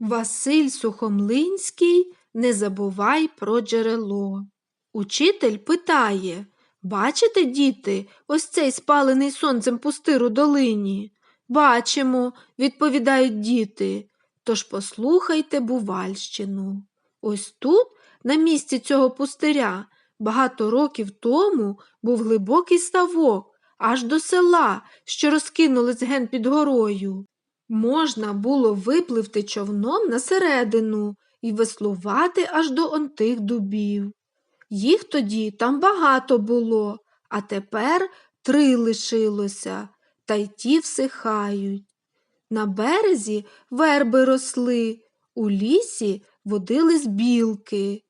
Василь Сухомлинський не забувай про джерело. Учитель питає Бачите, діти, ось цей спалений сонцем пустир у долині? Бачимо, відповідають діти. Тож послухайте Бувальщину. Ось тут, на місці цього пустиря, багато років тому був глибокий ставок аж до села, що розкинулись ген під горою. Можна було випливти човном на середину і веслувати аж до онтих дубів. Їх тоді там багато було, а тепер три лишилося, та й ті всихають. На березі верби росли, у лісі водились білки.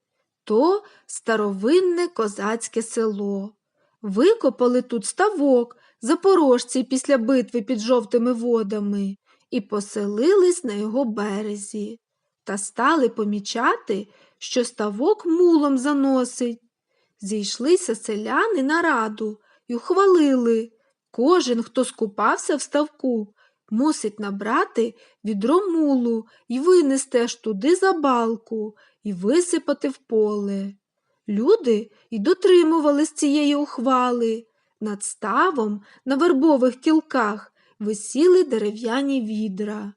То старовинне козацьке село. Викопали тут ставок запорожці після битви під жовтими водами і поселились на його березі, та стали помічати, що ставок мулом заносить. Зійшлися селяни на раду й ухвалили. Кожен, хто скупався в ставку, мусить набрати відро мулу й винести аж туди за балку і висипати в поле. Люди й дотримувались цієї ухвали. Над ставом на вербових кілках висіли дерев'яні відра.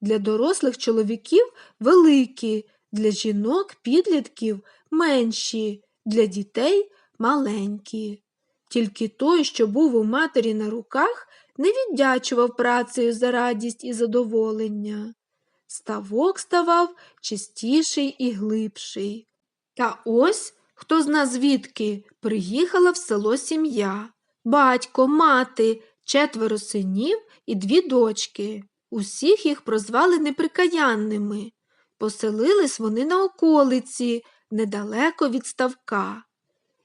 Для дорослих чоловіків великі, для жінок, підлітків менші, для дітей маленькі. Тільки той, що був у матері на руках, не віддячував працею за радість і задоволення. Ставок ставав чистіший і глибший. Та ось, хто зна звідки, приїхала в село сім'я, батько, мати, четверо синів і дві дочки. Усіх їх прозвали неприкаянними. Поселились вони на околиці, недалеко від ставка.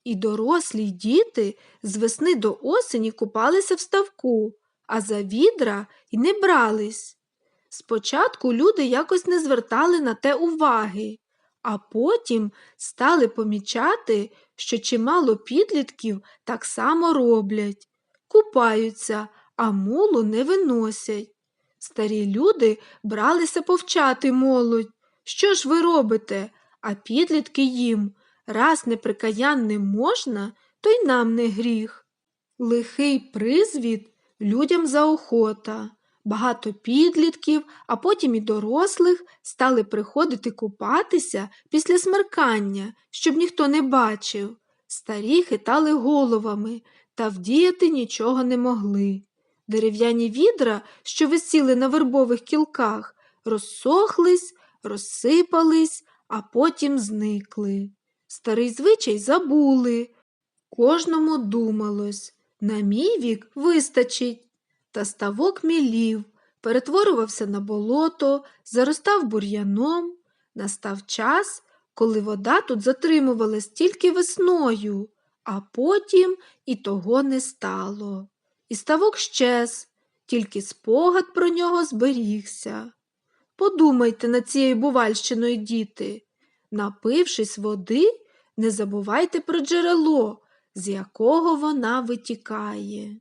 І дорослі діти з весни до осені купалися в ставку, а за відра й не брались. Спочатку люди якось не звертали на те уваги, а потім стали помічати, що чимало підлітків так само роблять, купаються, а мулу не виносять. Старі люди бралися повчати молодь. Що ж ви робите? А підлітки їм раз неприкаянним можна, то й нам не гріх. Лихий призвід людям заохота. Багато підлітків, а потім і дорослих стали приходити купатися після смеркання, щоб ніхто не бачив. Старі хитали головами та вдіяти нічого не могли. Дерев'яні відра, що висіли на вербових кілках, розсохлись, розсипались, а потім зникли. Старий звичай забули. Кожному думалось на мій вік вистачить. Та ставок мілів, перетворювався на болото, заростав бур'яном. Настав час, коли вода тут затримувалась тільки весною, а потім і того не стало. І ставок щез, тільки спогад про нього зберігся. Подумайте над цією бувальщиною, діти. Напившись води, не забувайте про джерело, з якого вона витікає.